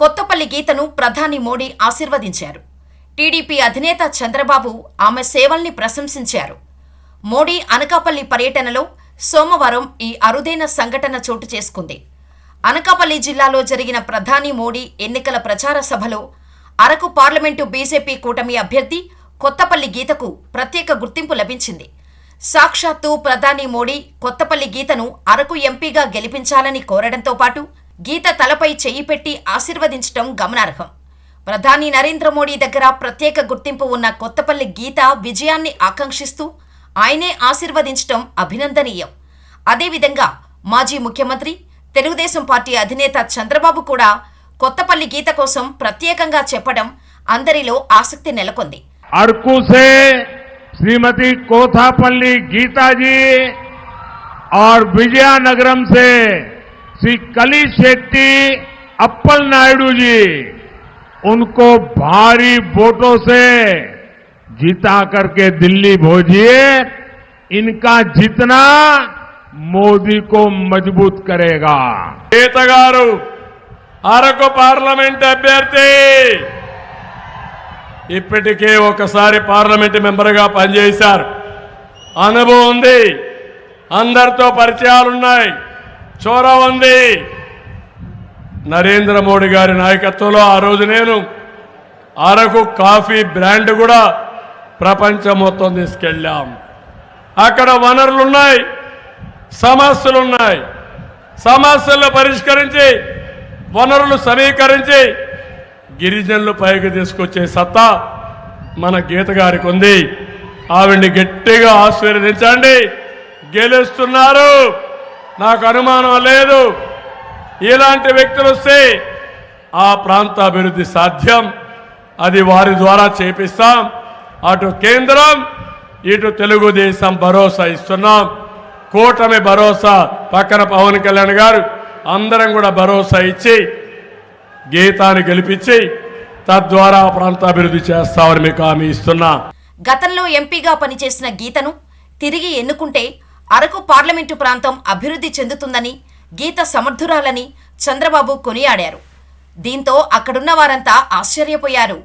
కొత్తపల్లి గీతను ప్రధాని మోడీ ఆశీర్వదించారు. టీడీపీ అధినేత చంద్రబాబు ఆమె సేవల్ని ప్రశంసించారు. మోడీ అనకాపల్లి పర్యటనలో సోమవారం ఈ అరుదైన సంఘటన చోటు చేసుకుంది. అనకాపల్లి జిల్లాలో జరిగిన ప్రధాని మోడీ ఎన్నికల ప్రచార సభలో అరకు పార్లమెంటు బీజేపీ కూటమి అభ్యర్థి కొత్తపల్లి గీతకు ప్రత్యేక గుర్తింపు లభించింది. సాక్షాత్తు ప్రధాని మోడీ కొత్తపల్లి గీతను అరకు ఎంపీగా గెలిపించాలని కోరడంతో పాటు గీత తలపై చెయ్యి పెట్టి ఆశీర్వదించడం గమనార్హం. ప్రధాని నరేంద్ర మోడీ దగ్గర ప్రత్యేక గుర్తింపు ఉన్న కొత్తపల్లి గీత విజయాన్ని ఆకాంక్షిస్తూ ఆయనే ఆశీర్వదించడం అభినందనీయం. అదేవిధంగా మాజీ ముఖ్యమంత్రి తెలుగుదేశం పార్టీ అధినేత చంద్రబాబు కూడా కొత్తపల్లి గీత కోసం ప్రత్యేకంగా చెప్పడం అందరిలో ఆసక్తి నెలకొంది. అర్కుసే శ్రీమతి కోతాపల్లి గీతాజీ ఆర్ విజయానగరం సే श्री कली शेट्टी अप्पल नायडू जी उनको भारी वोटों से जीता करके दिल्ली भेजिए इनका जीतना मोदी को मजबूत करेगा గీత గారు అరకు పార్లమెంట్ అభ్యర్థి ఇప్పటికే ఒకసారి పార్లమెంట్ మెంబర్గా పనిచేశారు అనుభవం ఉంది అందరితో పరిచయాలున్నాయి చోరా ఉంది నరేంద్ర మోడీ గారి నాయకత్వంలో ఆ రోజు నేను అరకు కాఫీ బ్రాండ్ కూడా ప్రపంచం మొత్తం తీసుకెళ్ళాం. అక్కడ వనరులున్నాయి సమస్యలున్నాయి సమస్యలు పరిష్కరించి వనరులు సమీకరించి గిరిజనులు పైకి తీసుకొచ్చే సత్తా మన గీత గారికి ఉంది. ఆవిడ్ని గట్టిగా ఆశీర్వదించండి. గెలుస్తున్నారు. నాకు అనుమానం లేదు. ఇలాంటి వ్యక్తులు వస్తే ఆ ప్రాంత అభివృద్ధి సాధ్యం. అది వారి ద్వారా చేపిస్తాం. అటు కేంద్రం ఇటు తెలుగుదేశం భరోసా ఇస్తున్నాం. కూటమి భరోసా పక్కన పవన్ కళ్యాణ్ గారు అందరం కూడా భరోసా ఇచ్చి గీతాన్ని గెలిపించి తద్వారా ఆ ప్రాంత అభివృద్ధి చేస్తామని మీకు హామీ ఇస్తున్నా. గతంలో ఎంపీగా పనిచేసిన గీతను తిరిగి ఎన్నుకుంటే అరకు పార్లమెంటు ప్రాంతం అభివృద్ధి చెందుతుందని గీత సమర్థురాలని చంద్రబాబు కొనియాడారు. దీంతో అక్కడున్న వారంతా ఆశ్చర్యపోయారు.